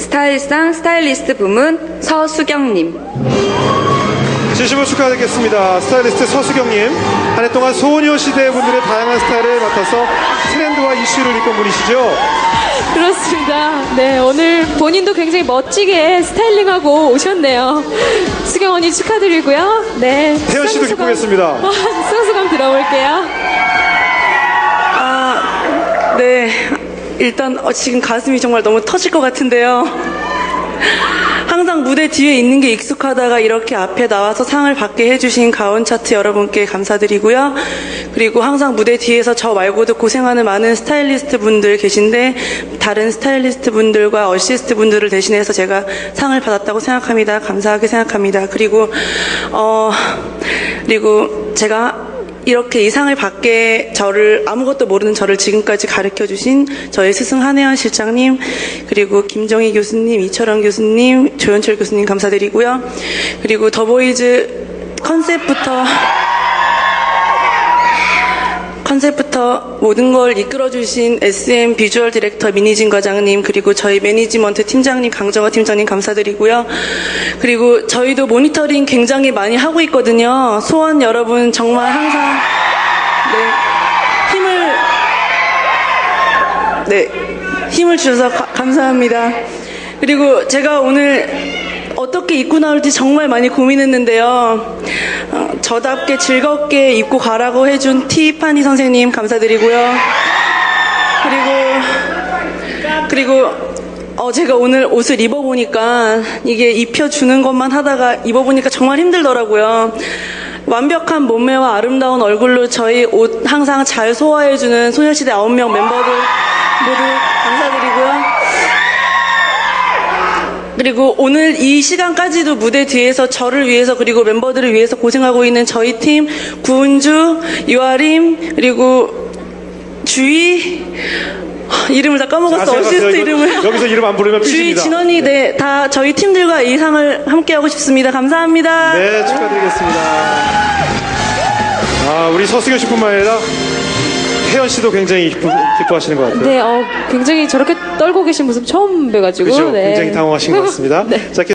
스타일상 스타일리스트 부문 서수경님. 진심으로 축하드리겠습니다. 스타일리스트 서수경님. 한 해 동안 소녀 시대 분들의 다양한 스타일을 맡아서 트렌드와 이슈를 이끈 분이시죠? 그렇습니다. 네, 오늘 본인도 굉장히 멋지게 스타일링하고 오셨네요. 수경 언니 축하드리고요. 네. 태연 씨도 수강, 기쁘겠습니다. 수강. 수강 들어볼게요. 아, 네. 일단 어, 지금 가슴이 정말 너무 터질 것 같은데요. 항상 무대 뒤에 있는 게 익숙하다가 이렇게 앞에 나와서 상을 받게 해주신 가온 차트 여러분께 감사드리고요. 그리고 항상 무대 뒤에서 저 말고도 고생하는 많은 스타일리스트 분들 계신데 다른 스타일리스트 분들과 어시스트 분들을 대신해서 제가 상을 받았다고 생각합니다. 감사하게 생각합니다. 그리고 어 그리고 제가 이렇게 이상을 받게 저를 아무것도 모르는 저를 지금까지 가르쳐 주신 저의 스승 한혜연 실장님 그리고 김정희 교수님, 이철원 교수님, 조현철 교수님 감사드리고요. 그리고 더보이즈 컨셉부터 모든 걸 이끌어주신 SM 비주얼 디렉터 민희진 과장님 그리고 저희 매니지먼트 팀장님 강정화 팀장님 감사드리고요. 그리고 저희도 모니터링 굉장히 많이 하고 있거든요. 소원 여러분 정말 항상 네, 힘을 네 힘을 주셔서 가- 감사합니다. 그리고 제가 오늘 어떻게 입고 나올지 정말 많이 고민했는데요. 어, 저답게 즐겁게 입고 가라고 해준 티파니 선생님 감사드리고요. 그리고 그리고 어, 제가 오늘 옷을 입어보니까 이게 입혀주는 것만 하다가 입어보니까 정말 힘들더라고요. 완벽한 몸매와 아름다운 얼굴로 저희 옷 항상 잘 소화해주는 소녀시대 9명 멤버들 모두 감사드리고요. 그리고 오늘 이 시간까지도 무대 뒤에서 저를 위해서 그리고 멤버들을 위해서 고생하고 있는 저희 팀 구은주, 유아림 그리고 주희 이름을 다 까먹었어 아세요, 어시스트? 이거 이름을 여기서 이름 안 부르면 주희 삐집니다. 진원이 네 다 저희 팀들과 이 상을 함께 하고 싶습니다 감사합니다. 네, 축하드리겠습니다. 아, 우리 서수경 씨뿐만 아니라 혜연 씨도 굉장히 기뻐, 기뻐하시는 것 같아요. 네, 어, 굉장히 저렇게 떨고 계신 모습 처음 뵈가지고. 그렇죠. 네. 굉장히 당황하신 것 같습니다. 네. 자,